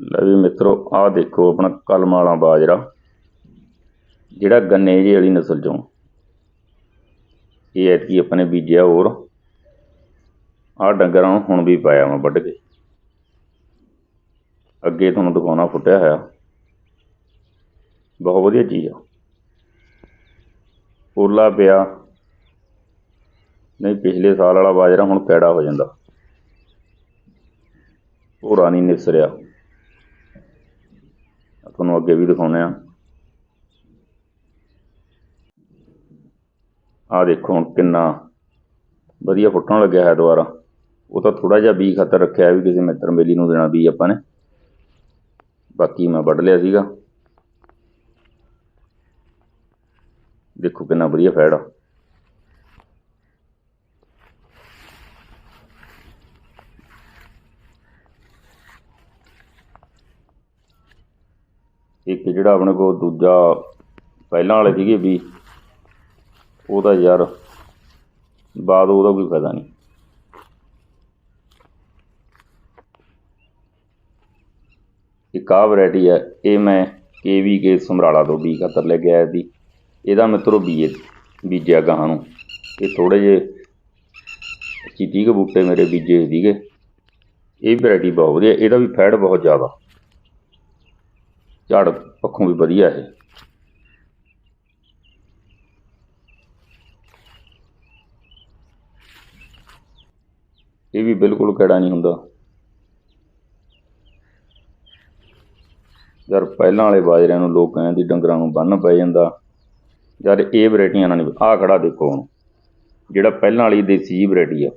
ਲੈ ਵੀ ਮਿੱਤਰੋ, ਆਹ ਦੇਖੋ ਆਪਣਾ ਕਲਮ ਵਾਲਾ ਬਾਜਰਾ, ਜਿਹੜਾ ਗੰਨੇ ਜਿਹੀ ਵਾਲੀ ਨਸਲ ਚੋਂ। ਇਹ ਐਤਕੀ ਆਪਣੇ ਬੀਜਿਆ ਹੋਰ। ਆਹ ਡੰਗਰਾਂ ਨੂੰ ਹੁਣ ਵੀ ਪਾਇਆ ਮੈਂ ਵੱਢ ਕੇ। ਅੱਗੇ ਤੁਹਾਨੂੰ ਦਿਖਾਉਣਾ ਫੁੱਟਿਆ ਹੋਇਆ। ਬਹੁਤ ਵਧੀਆ ਚੀਜ਼ ਆ। ਪੋਲਾ ਪਿਆ। ਨਹੀਂ, ਪਿਛਲੇ ਸਾਲ ਵਾਲਾ ਬਾਜਰਾ ਹੁਣ ਪੈੜਾ ਹੋ ਜਾਂਦਾ। ਭੋਰਾ ਨਹੀਂ ਨਿਸਰਿਆ। ਤੁਹਾਨੂੰ ਅੱਗੇ ਵੀ ਦਿਖਾਉਂਦੇ ਆ ਆਹ ਦੇਖੋ ਹੁਣ ਕਿੰਨਾ ਵਧੀਆ ਫੁੱਟਣ ਲੱਗਿਆ ਹੈ ਦੁਬਾਰਾ। ਉਹ ਤਾਂ ਥੋੜਾ ਜਿਹਾ ਬੀ ਖਾਤਰ ਰੱਖਿਆ ਵੀ ਕਿਸੇ ਮਿੱਤਰ ਮੇਲੀ ਨੂੰ ਦੇਣਾ ਬੀ ਆਪਾਂ ਨੇ। ਬਾਕੀ ਮੈਂ ਵੱਢ ਲਿਆ ਸੀਗਾ। ਦੇਖੋ ਕਿੰਨਾ ਵਧੀਆ ਫੈੜ ਆ। ਇੱਕ ਜਿਹੜਾ ਆਪਣੇ ਕੋਲ ਦੂਜਾ ਪਹਿਲਾਂ ਵਾਲੇ ਸੀਗੇ ਵੀ, ਉਹਦਾ ਯਾਰ ਬਾਅਦ ਉਹਦਾ ਕੋਈ ਫਾਇਦਾ ਨਹੀਂ। ਇੱਕ ਆਹ ਵੈਰਾਈਟੀ ਹੈ ਇਹ ਮੈਂ ਕੇਵੀ ਕੇ ਸਮਰਾਲਾ ਤੋਂ ਬੀ ਖਾਤਰ ਲੈ ਕੇ ਆਇਆ ਸੀ। ਇਹਦਾ ਮਿੱਤਰੋ ਬੀਏ ਬੀਜਿਆ ਗਾਹਾਂ ਨੂੰ। ਇਹ ਥੋੜੇ ਜਿਹੇ ਪੱਚੀ ਤੀਹ ਬੂਟੇ ਮੇਰੇ ਬੀਜੇ ਸੀਗੇ। ਇਹ ਵੈਰਾਈਟੀ ਬਹੁਤ ਵਧੀਆ, ਇਹਦਾ ਵੀ ਫੈਟ ਬਹੁਤ ਜ਼ਿਆਦਾ। ਝਾੜ ਪੱਖੋਂ ਵੀ ਵਧੀਆ ਹੈ ਇਹ ਵੀ ਬਿਲਕੁਲ ਕਿਹੜਾ ਨਹੀਂ ਹੁੰਦਾ। ਯਾਰ ਪਹਿਲਾਂ ਵਾਲੇ ਬਾਜਰਿਆਂ ਨੂੰ ਲੋਕ ਕਹਿੰਦੇ ਡੰਗਰਾਂ ਨੂੰ ਬੰਨ ਪੈ ਜਾਂਦਾ। ਯਾਰ ਇਹ ਵੈਰਾਈਟੀਆਂ ਨਾਲ ਨਹੀਂ ਆਹ ਖੜਾ ਦੇਖੋ ਹੁਣ। ਜਿਹੜਾ ਪਹਿਲਾਂ ਵਾਲੀ ਦੇਸੀ ਜੀ ਵੈਰਾਈਟੀ ਆ।